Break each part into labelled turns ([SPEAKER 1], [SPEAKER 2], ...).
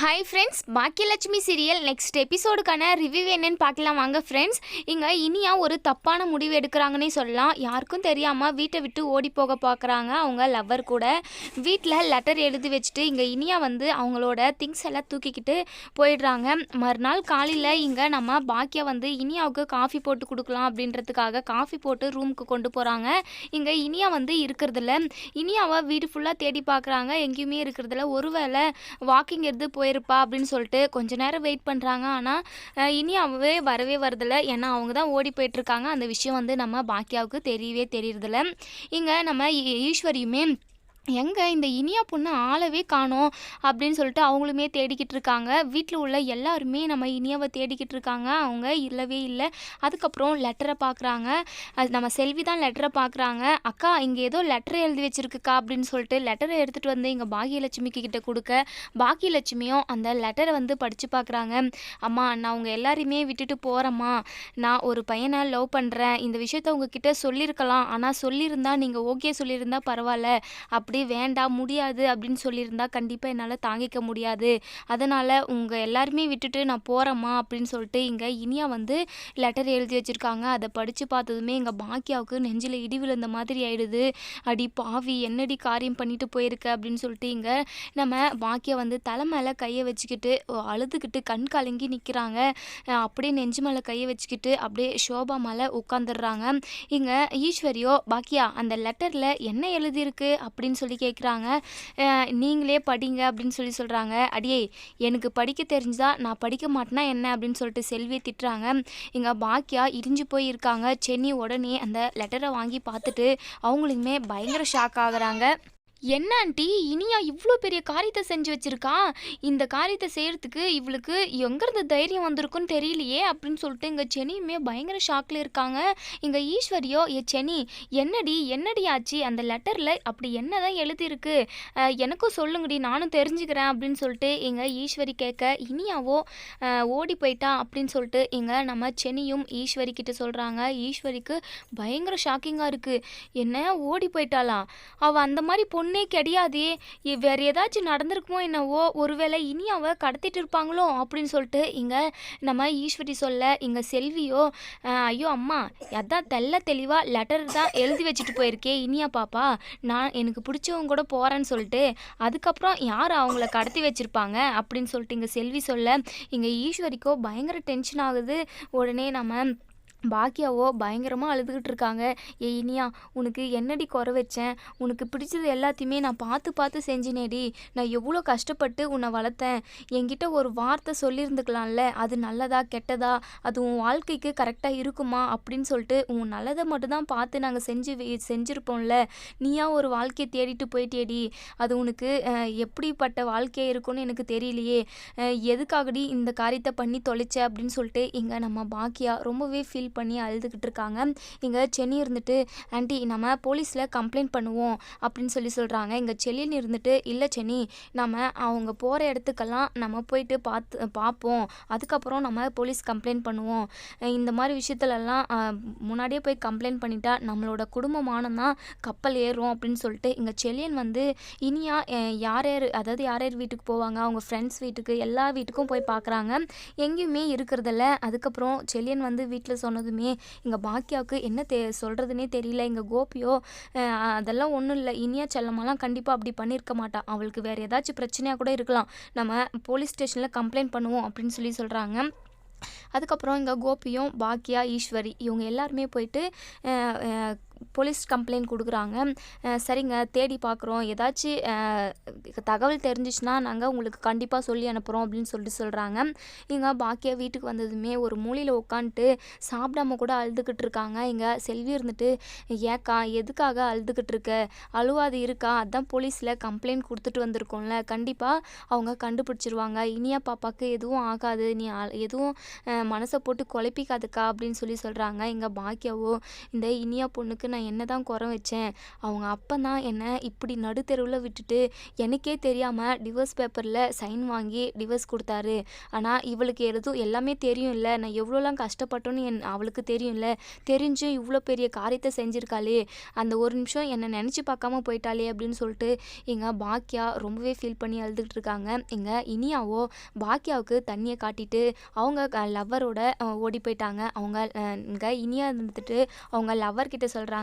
[SPEAKER 1] Hi friends Baakiyalakshmi serial next எபிசோடுக்கான review என்னன்னு பார்க்கலாம். வாங்க ஃப்ரெண்ட்ஸ் இங்கே இனியா ஒரு தப்பான முடிவு எடுக்கிறாங்கன்னே சொல்லலாம். யாருக்கும் தெரியாமல் வீட்டை விட்டு ஓடி போக பார்க்குறாங்க அவங்க லவ்வர் கூட. வீட்டில் லெட்டர் எழுதி வச்சுட்டு இங்கே இனியா வந்து அவங்களோட திங்ஸ் எல்லாம் தூக்கிக்கிட்டு போயிடுறாங்க. மறுநாள் காலையில் இங்கே நம்ம பாக்கியா வந்து இனியாவுக்கு காஃபி போட்டு கொடுக்கலாம் அப்படின்றதுக்காக காஃபி போட்டு ரூமுக்கு கொண்டு போகிறாங்க இங்கே இனியா வந்து இருக்கிறதில்ல. இனியாவை வீடு ஃபுல்லாக தேடி பார்க்குறாங்க. எங்கேயுமே இருக்கிறதில்ல. ஒருவேளை வாக்கிங் எடுத்து போய் போயிருப்பா அப்படின்னு சொல்லிட்டு கொஞ்ச நேரம் வெயிட் பண்ணுறாங்க ஆனால் இனி அவவே வரவே வரதில்ல. ஏன்னா அவங்க தான் ஓடி போயிட்டுருக்காங்க அந்த விஷயம் வந்து நம்ம பாக்கியாவுக்கு தெரியவே தெரியறதில்ல. இங்கே நம்ம ஈஸ்வரியுமே எங்கே இந்த இனியா பொண்ணு ஆளவே காணோம் அப்படின்னு சொல்லிட்டு அவங்களுமே தேடிக்கிட்டு இருக்காங்க. வீட்டில் உள்ள எல்லாருமே நம்ம இனியாவை தேடிக்கிட்டு இருக்காங்க. அவங்க இல்லவே இல்லை. அதுக்கப்புறம் லெட்டரை பார்க்குறாங்க அது நம்ம செல்வி தான் லெட்டரை பார்க்குறாங்க அக்கா இங்கே ஏதோ லெட்டர் எழுதி வச்சிருக்குக்கா? அப்படின்னு சொல்லிட்டு லெட்டரை எடுத்துகிட்டு வந்து இங்கே பாகியலட்சுமிக்கு கிட்ட கொடுக்க பாகியலட்சுமியும் அந்த லெட்டரை வந்து படித்து பார்க்குறாங்க அம்மா நான் அவங்க எல்லாரையுமே விட்டுட்டு போகிறேம்மா நான் ஒரு பையனை லவ் பண்ணுறேன் இந்த விஷயத்த உங்ககிட்ட சொல்லியிருக்கலாம் ஆனால் சொல்லியிருந்தா நீங்கள் ஓகே சொல்லியிருந்தா பரவாயில்ல. அப்படி வேண்டாம் முடியாது அப்படின்னு சொல்லியிருந்தா கண்டிப்பாக என்னால் தாங்கிக்க முடியாது. அதனால் உங்கள் எல்லாருமே விட்டுட்டு நான் போகிறேம்மா அப்படின்னு சொல்லிட்டு இங்கே இனியா வந்து லெட்டர் எழுதி வச்சுருக்காங்க. அதை படித்து பார்த்ததுமே எங்கள் பாக்கியாவுக்கு நெஞ்சில் இடி விழுந்த மாதிரி ஆயிடுது. அடி பாவி என்னடி காரியம் பண்ணிட்டு போயிருக்க அப்படின்னு சொல்லிட்டு இங்கே நம்ம பாக்கியா வந்து தலை மேலே கையை வச்சுக்கிட்டு ஓ, அழுதுகிட்டு கண் கலங்கி நிற்கிறாங்க அப்படியே நெஞ்சு மேலே கையை வச்சுக்கிட்டு அப்படியே ஷோபா மேலே உட்காந்துடுறாங்க இங்கே ஈஸ்வரியோ பாக்கியா அந்த லெட்டரில் என்ன எழுதியிருக்கு அப்படின்னு சொல்லி சொல்லி கேட்குறாங்க நீங்களே படிங்க அப்படின்னு சொல்லி சொல்கிறாங்க அடியே எனக்கு படிக்க தெரிஞ்சதா? நான் படிக்க மாட்டேனா என்ன? அப்படின்னு சொல்லிட்டு செல்வியை திட்டுறாங்க. இங்கே பாக்கியா இடிஞ்சு போய் இருக்காங்க சென்னி உடனே அந்த லெட்டரை வாங்கி பார்த்துட்டு அவங்களுக்குமே பயங்கர ஷாக் ஆகுறாங்க. என்ன ஆண்டி? இனியா இவ்வளோ பெரிய காரியத்தை செஞ்சு வச்சிருக்கா? இந்த காரியத்தை செய்யறதுக்கு இவளுக்கு எங்கேருந்து தைரியம் வந்திருக்குன்னு தெரியலையே அப்படின்னு சொல்லிட்டு இங்கே சென்னியுமே பயங்கர ஷாக்கில் இருக்காங்க. இங்கே ஈஸ்வரியோ ஏ சென்னி என்னடி என்னடி ஆச்சு? அந்த லெட்டரில் அப்படி என்ன தான் எழுதியிருக்கு எனக்கும் சொல்லுங்கடி நானும் தெரிஞ்சுக்கிறேன் அப்படின்னு சொல்லிட்டு எங்கள் ஈஸ்வரி கேட்க இனியாவோ ஓடி போயிட்டா? அப்படின்னு சொல்லிட்டு இங்கே நம்ம சென்னியும் ஈஸ்வரி கிட்ட சொல்கிறாங்க ஈஸ்வரிக்கு பயங்கர ஷாக்கிங்காக இருக்குது என்ன? ஓடி போயிட்டாளா? அவள் அந்த மாதிரி பொண்ணு கிடையாதே. வேறு ஏதாச்சும் நடந்திருக்குமோ என்னவோ ஒருவேளை இனி அவ கடத்திட்டு இருப்பாங்களோ அப்படின்னு சொல்லிட்டு இங்கே நம்ம ஈஸ்வரி சொல்ல இங்கே செல்வியோ ஐயோ அம்மா அதான் தெல்ல தெளிவாக லெட்டர் தான் எழுதி வச்சுட்டு போயிருக்கே இனியா பாப்பா நான் எனக்கு பிடிச்சவங்க கூட போகிறேன்னு சொல்லிட்டு அதுக்கப்புறம் யார் அவங்கள கடத்தி வச்சுருப்பாங்க அப்படின்னு சொல்லிட்டு இங்கே செல்வி சொல்ல இங்கே ஈஸ்வரிக்கோ பயங்கர டென்ஷன் ஆகுது. உடனே நம்ம பாக்கியாவோ பயங்கரமாக அழுதுகிட்டு இருக்காங்க ஏ இனியா உனக்கு என்னடி குறை வச்சேன்? உனக்கு பிடிச்சது எல்லாத்தையுமே நான் பார்த்து பார்த்து செஞ்சினேடி. நான் எவ்வளோ கஷ்டப்பட்டு உன்னை வளர்த்தேன். என்கிட்ட ஒரு வார்த்தை சொல்லியிருந்துக்கலாம்ல. அது நல்லதா கெட்டதா? அது உன் வாழ்க்கைக்கு கரெக்டாக இருக்குமா? அப்படின்னு சொல்லிட்டு உன் நல்லதை மட்டும்தான் பார்த்து நாங்கள் செஞ்சு செஞ்சுருப்போம்ல. நீயா ஒரு வாழ்க்கையை தேடிட்டு போயிட்டேடி அது உனக்கு எப்படிப்பட்ட வாழ்க்கையாக இருக்கும்னு எனக்கு தெரியலையே. எதுக்காகடி இந்த காரியத்தை பண்ணி தொலைச்ச? அப்படின்னு சொல்லிட்டு இங்கே நம்ம பாக்கியா ரொம்பவே ஃபீல் பண்ணி அழுதுகிட்டு இருக்காங்க இங்கே சென்னி இருந்துட்டு ஆண்டி நம்ம போலீஸில் கம்ப்ளைண்ட் பண்ணுவோம் அப்படின்னு சொல்லி சொல்கிறாங்க இங்கே செல்லின் இருந்துட்டு இல்லை சென்னி நம்ம அவங்க போகிற இடத்துக்கெல்லாம் நம்ம போயிட்டு பார்த்து பார்ப்போம் அதுக்கப்புறம் நம்ம போலீஸ் கம்ப்ளைண்ட் பண்ணுவோம். இந்த மாதிரி விஷயத்துலலாம் முன்னாடியே போய் கம்ப்ளைண்ட் பண்ணிட்டா நம்மளோட குடும்பமானம் தான் கப்பல் ஏறும் அப்படின்னு சொல்லிட்டு இங்கே செல்லியன் வந்து இனியா யார் யார் அதாவது யார் யார் வீட்டுக்கு போவாங்க அவங்க ஃப்ரெண்ட்ஸ் வீட்டுக்கு எல்லா வீட்டுக்கும் போய் பார்க்குறாங்க எங்கேயுமே இருக்கிறதில்ல. அதுக்கப்புறம் செல்லியன் வந்து வீட்டில் சொன்னது சொன்னதுமே இங்கே பாக்கியாவுக்கு என்ன தே சொல்கிறதுனே தெரியல. இங்கே கோபியோ அதெல்லாம் ஒன்றும் இல்லை. இனியா செல்லம்மாலாம் கண்டிப்பாக அப்படி பண்ணியிருக்க மாட்டா. அவளுக்கு வேறு ஏதாச்சும் பிரச்சனையாக கூட இருக்கலாம். நம்ம போலீஸ் ஸ்டேஷனில் கம்ப்ளைண்ட் பண்ணுவோம் அப்படின்னு சொல்லி சொல்கிறாங்க அதுக்கப்புறம் இங்கே கோபியும் பாக்கியா ஈஸ்வரி இவங்க எல்லாருமே போயிட்டு போலீஸ் கம்ப்ளைண்ட் கொடுக்குறாங்க. சரிங்க தேடி பார்க்குறோம். ஏதாச்சும் தகவல் தெரிஞ்சிச்சுன்னா நாங்கள் உங்களுக்கு கண்டிப்பாக சொல்லி அனுப்புகிறோம் அப்படின்னு சொல்லிட்டு சொல்கிறாங்க இங்கே பாக்கியா வீட்டுக்கு வந்ததுமே ஒரு மூலையில் உட்காந்துட்டு சாப்பிடாம கூட அழுதுகிட்டு இருக்காங்க. இங்கே செல்வி இருந்துட்டு ஏக்கா எதுக்காக அழுதுகிட்டு இருக்க? அழுவாது இருக்கா? அதான் போலீஸில் கம்ப்ளைண்ட் கொடுத்துட்டு வந்திருக்கோம்ல. கண்டிப்பாக அவங்க கண்டுபிடிச்சிருவாங்க. இனியா பாப்பாவுக்கு எதுவும் ஆகாது. நீ எதுவும் மனசை போட்டு குழப்பிக்காதுக்கா அப்படின்னு சொல்லி சொல்கிறாங்க இங்கே பாக்கியாவோ இந்த இனியா பொண்ணுக்கு அவங்களுக்கு நான் என்ன தான் குறை வச்சேன் அவங்க அப்பா தான் என்னை இப்படி நடுத்தெருவில் விட்டுட்டு எனக்கே தெரியாமல் டிவோர்ஸ் பேப்பரில் சைன் வாங்கி டிவோர்ஸ் கொடுத்தாரு. ஆனால் இவளுக்கு எதுவும் எல்லாமே தெரியும் இல்லை நான் எவ்வளோலாம் கஷ்டப்பட்டோன்னு என் அவளுக்கு தெரியும்ல. தெரிஞ்சும் இவ்வளோ பெரிய காரியத்தை செஞ்சுருக்காளே. அந்த ஒரு நிமிஷம் என்னை நினச்சி பார்க்காம போயிட்டாளே அப்படின்னு சொல்லிட்டு எங்கள் பாக்கியா ரொம்பவே ஃபீல் பண்ணி அழுதுகிட்டு இருக்காங்க. எங்கள் இனியாவோ பாக்கியாவுக்கு தண்ணியை காட்டிட்டு அவங்க லவ்வரோட ஓடி போயிட்டாங்க. அவங்க இங்கே இனியா இருந்துட்டு அவங்க லவ்வர் கிட்ட சொல்கிறாங்க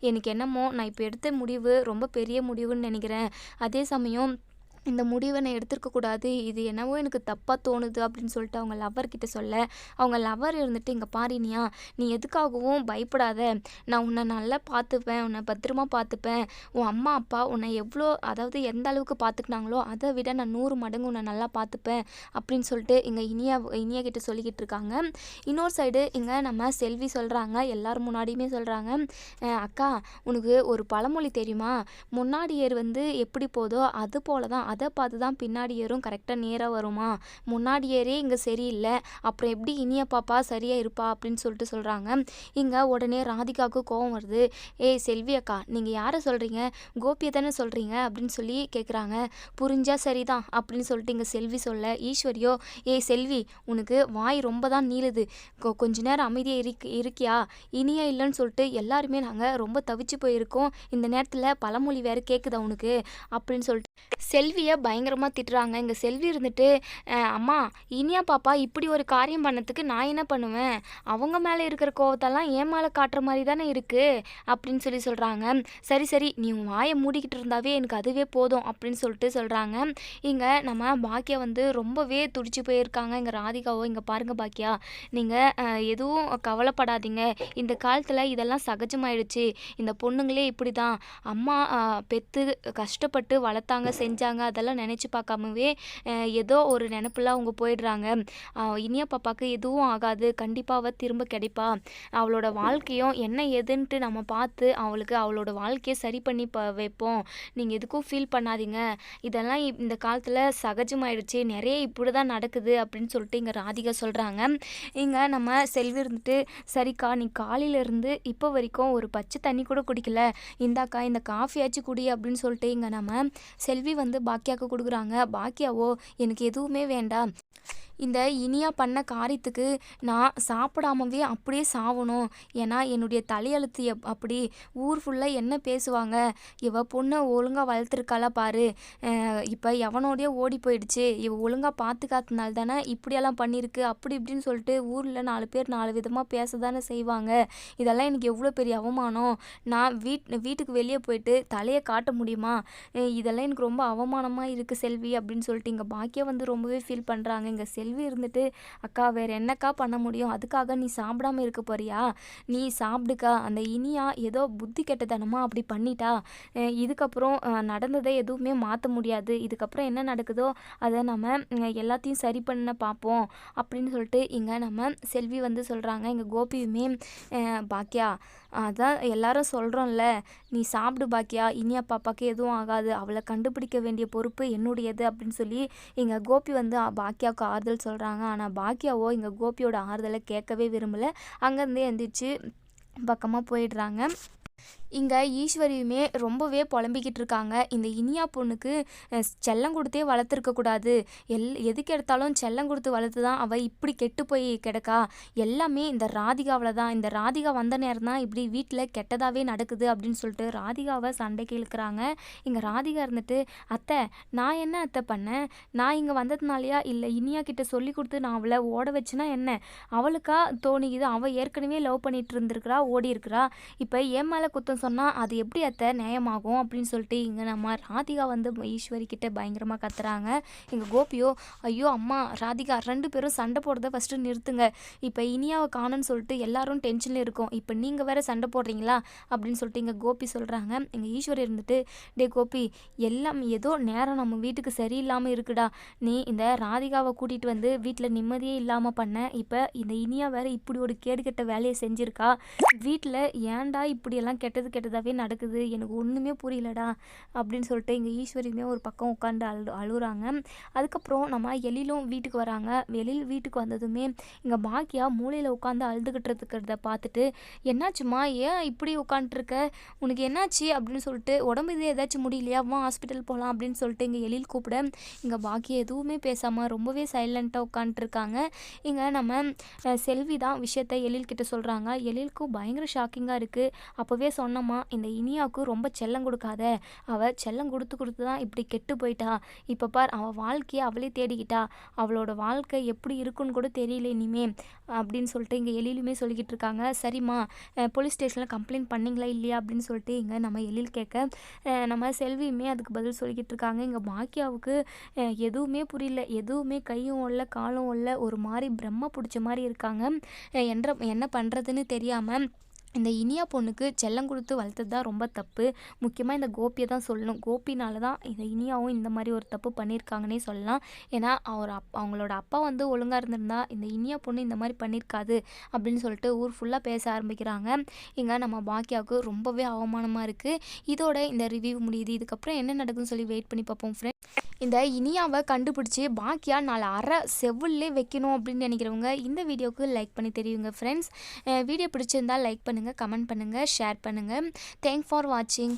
[SPEAKER 1] எனக்கு என்னமோ நான் இப்போ எடுத்த முடிவு ரொம்ப பெரிய முடிவுன்னு நினைக்கிறேன். அதே சமயம் இந்த முடிவை நான் எடுத்துருக்கக்கூடாது இது என்னவோ எனக்கு தப்பாக தோணுது அப்படின்னு சொல்லிட்டு அவங்க லவ்வர்கிட்ட சொல்ல அவங்க லவ்வர் இருந்துட்டு இங்கே பாரினியா நீ எதுக்காகவும் பயப்படாத. நான் உன்னை நல்லா பார்த்துப்பேன் உன்னை பத்திரமா பார்த்துப்பேன். உன் அம்மா அப்பா உன்னை எவ்வளோ அதாவது எந்த அளவுக்கு பார்த்துக்கினாங்களோ அதை விட நான் நூறு மடங்கு உன்னை நல்லா பார்த்துப்பேன். அப்படின்னு சொல்லிட்டு இங்கே இனியா இனியா கிட்ட சொல்லிக்கிட்டு இருக்காங்க. இன்னொரு சைடு இங்கே நம்ம செல்வி சொல்கிறாங்க எல்லார் முன்னாடியுமே சொல்கிறாங்க அக்கா உனக்கு ஒரு பழமொழி தெரியுமா? முன்னாடி ஏர் வந்து எப்படி போதோ அது போல தான் அதை பார்த்து தான் பின்னாடி ஏறும் கரெக்டாக நேராக வருமா? முன்னாடி ஏறே இங்கே சரியில்லை அப்புறம் எப்படி இனிய பாப்பா சரியாக இருப்பா அப்படின்னு சொல்லிட்டு சொல்கிறாங்க இங்கே உடனே ராதிகாவுக்கு கோவம் வருது. ஏய் செல்வி அக்கா நீங்கள் யாரை சொல்கிறீங்க கோபியை தானே சொல்கிறீங்க அப்படின்னு சொல்லி கேட்குறாங்க புரிஞ்சா சரிதான் அப்படின்னு சொல்லிட்டு இங்கே செல்வி சொல்ல ஈஸ்வரியோ ஏய் செல்வி உனக்கு வாய் ரொம்ப தான் நீளுது கொஞ்ச நேரம் அமைதியாக இருக் இருக்கியா? இனியா இல்லைன்னு சொல்லிட்டு எல்லாருமே நாங்கள் ரொம்ப தவிச்சு போயிருக்கோம். இந்த நேரத்தில் பழமொழி வேறு கேட்குதா உனக்கு? அப்படின்னு சொல்லிட்டு செல்வி செல்வியை பயங்கரமாக திட்டுறாங்க. இங்கே செல்வி இருந்துட்டு அம்மா இனியா பாப்பா இப்படி ஒரு காரியம் பண்ணதுக்கு நான் என்ன பண்ணுவேன்? அவங்க மேலே இருக்கிற கோவத்தெல்லாம் என் மேலே காட்டுற மாதிரி தானே இருக்குது அப்படின்னு சொல்லி சொல்கிறாங்க சரி சரி நீ உன் வாயை மூடிக்கிட்டு இருந்தாவே எனக்கு அதுவே போதும் அப்படின்னு சொல்லிட்டு சொல்கிறாங்க இங்கே நம்ம பாக்கியா வந்து ரொம்பவே துடிச்சு போயிருக்காங்க. இங்கே ராதிகாவோ இங்கே பாருங்கள் பாக்கியா நீங்கள் எதுவும் கவலைப்படாதீங்க. இந்த காலத்தில் இதெல்லாம் சகஜமாயிடுச்சு. இந்த பொண்ணுங்களே இப்படி தான் அம்மா பெற்று கஷ்டப்பட்டு வளர்த்தாங்க செஞ்சாங்க. அதெல்லாம் நினச்சி பார்க்காமவே ஏதோ ஒரு நினப்புல அவங்க போயிடுறாங்க. அஹ், இனியா பாப்பாவுக்கு எதுவும் ஆகாது. கண்டிப்பாக அவள் திரும்ப கிடைப்பா. அவளோட வாழ்க்கையும் என்ன ஏதுன்ட்டு நம்ம பார்த்து அவளுக்கு அவளோட வாழ்க்கையை சரி பண்ணி ப வைப்போம். நீங்கள் எதுக்கும் ஃபீல் பண்ணாதீங்க. இதெல்லாம் இந்த காலத்தில் சகஜமாயிடுச்சு. நிறைய இப்படி தான் நடக்குது அப்படின்னு சொல்லிட்டு இங்கே ராதிகா சொல்கிறாங்க இங்கே நம்ம செல்வி இருந்துட்டு சரிக்கா நீ காலையில இருந்து இப்போ வரைக்கும் ஒரு பச்சை தண்ணி கூட குடிக்கல. இந்தாக்கா இந்த காஃபியாச்சும் குடி அப்படின்னு சொல்லிட்டு இங்கே நம்ம செல்வி வந்து பாக்கியாவுக்கு கொடுக்குறாங்க. பாக்கியாவோ எனக்கு எதுவுமே வேண்டாம். இந்த இனியா பண்ண காரியத்துக்கு நான் சாப்பிடாமவே அப்படியே சாவணும். ஏன்னா என்னுடைய தலையெழுத்து எப் அப்படி ஊர் ஃபுல்லாக என்ன பேசுவாங்க? இவ பொண்ணை ஒழுங்காக வளர்த்துருக்காளா பாரு. இப்போ எவனோடைய ஓடி போயிடுச்சு. இவ ஒழுங்காக பார்த்துக்காதனால தானே இப்படியெல்லாம் பண்ணியிருக்கு. அப்படி இப்படின்னு சொல்லிட்டு ஊரில் நாலு பேர் நாலு விதமாக பேச தானே செய்வாங்க. இதெல்லாம் எனக்கு எவ்வளோ பெரிய அவமானம். நான் வீட் வீட்டுக்கு வெளியே போயிட்டு தலையை காட்ட முடியுமா? இதெல்லாம் எனக்கு ரொம்ப அவமானமாக இருக்குது செல்வி அப்படின்னு சொல்லிட்டு இங்கே பாக்கியா வந்து ரொம்பவே ஃபீல் பண்ணுறாங்க இங்கே செல்வி இருந்துட்டு அக்கா வேறு என்னக்கா பண்ண முடியும்? அதுக்காக நீ சாப்பிடாம இருக்க போறியா? நீ சாப்பிடுக்கா. அந்த இனியா ஏதோ புத்தி கெட்டதனமாக அப்படி பண்ணிட்டா. இதுக்கப்புறம் நடந்ததை எதுவுமே மாற்ற முடியாது. இதுக்கப்புறம் என்ன நடக்குதோ அதை நம்ம எல்லாத்தையும் சரி பண்ண பார்ப்போம் அப்படின்னு சொல்லிட்டு இங்கே நம்ம செல்வி வந்து சொல்கிறாங்க இங்கே கோபியுமே பாக்கியா அதான் எல்லாரும் சொல்கிறோம்ல நீ சாப்பிடு பாக்கியா இனியா பாப்பாக்கு எதுவும் ஆகாது. அவளை கண்டுபிடிக்க வேண்டிய பொறுப்பு என்னுடையது அப்படின்னு சொல்லி இங்கே கோபி வந்து பாக்கியாவுக்கு ஆறுதல் சொல்கிறாங்க ஆனால் பாக்கியாவோ இங்கே கோபியோட ஆறுதலை கேட்கவே விரும்பலை. அங்கேருந்தே எந்திரிச்சு பக்கமாக போயிடுறாங்க. இங்கே ஈஸ்வரியுமே ரொம்பவே புலம்பிக்கிட்டு இருக்காங்க இந்த இனியா பொண்ணுக்கு செல்லம் கொடுத்தே வளர்த்துருக்கக்கூடாது எல் எதுக்கு எடுத்தாலும் செல்லம் கொடுத்து வளர்த்து தான் அவள் இப்படி கெட்டு போய் கிடக்கா? எல்லாமே இந்த ராதிகாவில் தான். இந்த ராதிகா வந்த நேரம் தான் இப்படி வீட்டில் கெட்டதாகவே நடக்குது அப்படின்னு சொல்லிட்டு ராதிகாவை சண்டைக்கு இழுக்கிறாங்க இங்கே ராதிகா இருந்துட்டு அத்தை நான் என்ன அத்தை பண்ணேன்? நான் இங்கே வந்ததுனாலையா? இல்லை இனியா கிட்ட சொல்லி கொடுத்து நான் அவளை ஓட வச்சுனா என்ன? அவளுக்கா தோணிக்குது. அவள் ஏற்கனவே லவ் பண்ணிட்டு இருந்திருக்கிறா ஓடி இருக்கிறா இப்போ ஏன் மேலே குத்தம் சொன்னால் அது எப்படி அத்தை நியாயமாகும்? அப்படின்னு சொல்லிட்டு இங்கே நம்ம ராதிகா வந்து ஈஸ்வரி கிட்ட பயங்கரமாக கத்துறாங்க. எங்கள் கோபியோ ஐயோ அம்மா ராதிகா ரெண்டு பேரும் சண்டை போடுறத ஃபஸ்ட்டு நிறுத்துங்க. இப்போ இனியாவை காணுன்னு சொல்லிட்டு எல்லாரும் டென்ஷனில் இருக்கும். இப்போ நீங்கள் வேற சண்டை போடுறீங்களா? அப்படின்னு சொல்லிட்டு இங்கே கோபி சொல்கிறாங்க எங்கள் ஈஸ்வரி இருந்துட்டு டே கோபி எல்லாம் ஏதோ நேரம் நம்ம வீட்டுக்கு சரியில்லாமல் இருக்குடா. நீ இந்த ராதிகாவை கூட்டிகிட்டு வந்து வீட்டில் நிம்மதியே இல்லாமல் பண்ண. இப்போ இந்த இனியா வேற இப்படி ஒரு கேடு கெட்ட வேலையை செஞ்சுருக்கா. வீட்டில் ஏன்டா இப்படியெல்லாம் கெட்டது நல்லது கெட்டதாகவே நடக்குது. எனக்கு ஒன்றுமே புரியலடா அப்படின்னு சொல்லிட்டு இங்கே ஈஸ்வரியுமே ஒரு பக்கம் உட்காந்து அழு அழுகுறாங்க. அதுக்கப்புறம் நம்ம எழிலும் வீட்டுக்கு வராங்க. எழில் வீட்டுக்கு வந்ததுமே இங்கே பாக்கியா மூலையில் உட்காந்து அழுதுகிட்டு இருக்கிறத பார்த்துட்டு என்னாச்சும்மா? ஏன் இப்படி உட்காந்துருக்க உனக்கு என்னாச்சு? அப்படின்னு சொல்லிட்டு உடம்பு இது ஏதாச்சும் முடியலையா? வா ஹாஸ்பிட்டல் போகலாம் அப்படின்னு சொல்லிட்டு இங்கே எழில் கூப்பிட இங்கே பாக்கியா எதுவுமே பேசாமல் ரொம்பவே சைலண்ட்டாக உட்காந்துருக்காங்க இங்கே நம்ம செல்வி தான் விஷயத்த எழில்கிட்ட சொல்கிறாங்க எழிலுக்கும் பயங்கர ஷாக்கிங்காக இருக்குது அப்போவே சொன்னம்மா இந்த இனியாவுக்கு ரொம்ப செல்லம் கொடுக்காத. அவள் செல்லம் கொடுத்து கொடுத்து தான் இப்படி கெட்டு போயிட்டா. இப்போ பார் அவள் வாழ்க்கையை அவளே தேடிக்கிட்டா. அவளோட வாழ்க்கை எப்படி இருக்குன்னு கூட தெரியல இனிமே அப்படின்னு சொல்லிட்டு இங்கே எழிலுமே சொல்லிக்கிட்டு இருக்காங்க. சரிம்மா போலீஸ் ஸ்டேஷனில் கம்ப்ளைண்ட் பண்ணீங்களா இல்லையா? அப்படின்னு சொல்லிட்டு இங்கே நம்ம எழில் கேட்க நம்ம செல்வியுமே அதுக்கு பதில் சொல்லிக்கிட்டு இருக்காங்க. இங்கே பாக்கியாவுக்கு எதுவுமே புரியல. எதுவுமே கையும் இல்லை காலும் இல்லை. ஒரு மாதிரி பிரம்ம பிடிச்ச மாதிரி இருக்காங்க. என்ற என்ன பண்ணுறதுன்னு தெரியாமல் இந்த இனியா பொண்ணுக்கு செல்லம் கொடுத்து வளர்த்தது தான் ரொம்ப தப்பு. முக்கியமாக இந்த கோபியை தான் சொல்லணும். கோபினால தான் இந்த இனியாவும் இந்த மாதிரி ஒரு தப்பு பண்ணியிருக்காங்கன்னே சொல்லலாம். ஏன்னா அவர் அப் அவங்களோட அப்பா வந்து ஒழுங்காக இருந்திருந்தா இந்த இனியா பொண்ணு இந்த மாதிரி பண்ணியிருக்காது அப்படின்னு சொல்லிட்டு ஊர் ஃபுல்லாக பேச ஆரம்பிக்கிறாங்க. இங்கே நம்ம பாக்கியாவுக்கு ரொம்பவே அவமானமாக இருக்குது இதோட இந்த ரிவ்யூ முடியுது. இதுக்கப்புறம் என்ன நடக்குதுன்னு சொல்லி வெயிட் பண்ணி பார்ப்போம் ஃப்ரெண்ட் இந்த இனியாவை கண்டுபிடிச்சி பாக்கியா நாலு அரை செவ்விலே வைக்கணும் அப்படின்னு நினைக்கிறவங்க இந்த வீடியோவுக்கு லைக் பண்ணி தெரியுங்க ஃப்ரெண்ட்ஸ் வீடியோ பிடிச்சிருந்தா லைக் பண்ணி பண்ணுங்கள் கமெண்ட் பண்ணுங்கள் ஷேர் பண்ணுங்கள் தேங்க் ஃபார் வாட்சிங்